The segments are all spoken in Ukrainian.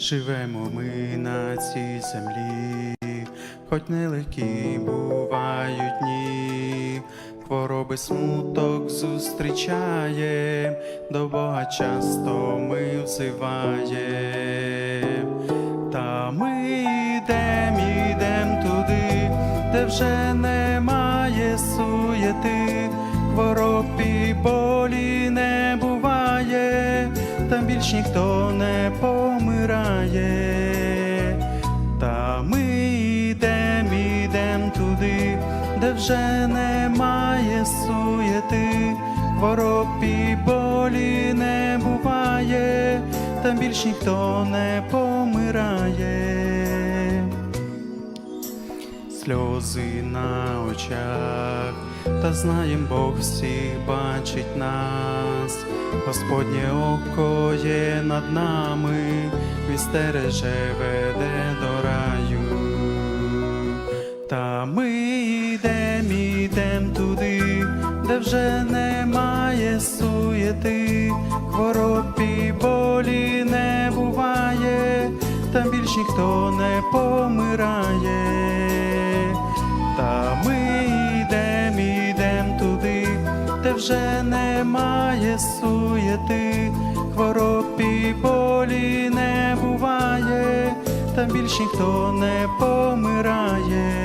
Живемо ми на цій землі, хоч нелегкі бувають дні, хвороби смуток зустрічає, до Бога часто ми взиваєм. Та ми йдем, йдем туди, де вже немає суєти, хвороб і болі не буває, там більш ніхто не помирає. Та ми йдем, йдем туди, де вже немає суєти, хвороб і болі не буває, там більш ніхто не помирає. Сльози на очах, та знаєм Бог всіх бачить нас, Господнє око є над нами, стереже веде до раю. Та ми йдем, йдем туди, де вже немає суєти, хвороб і болі не буває, там більш ніхто не помирає. Та ми йдем, йдем туди, де вже немає суєти, хвороб і болі не буває, там більш ніхто не помирає.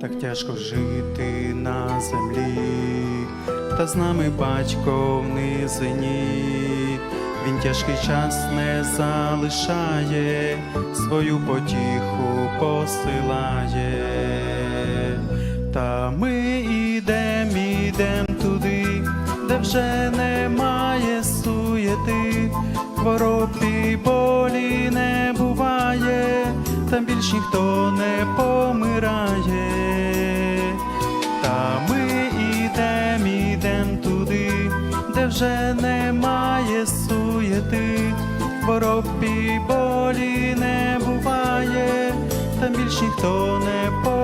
Так тяжко жити на землі, та з нами батько в низині, він тяжкий час не залишає, свою потіху посилає. Та ми йдем, йдем туди, де вже немає суєти, хвороб і болі не буває, там більш ніхто не помирає. Вже немає суєти, хвороб і болі не буває, там більш ніхто не помирає.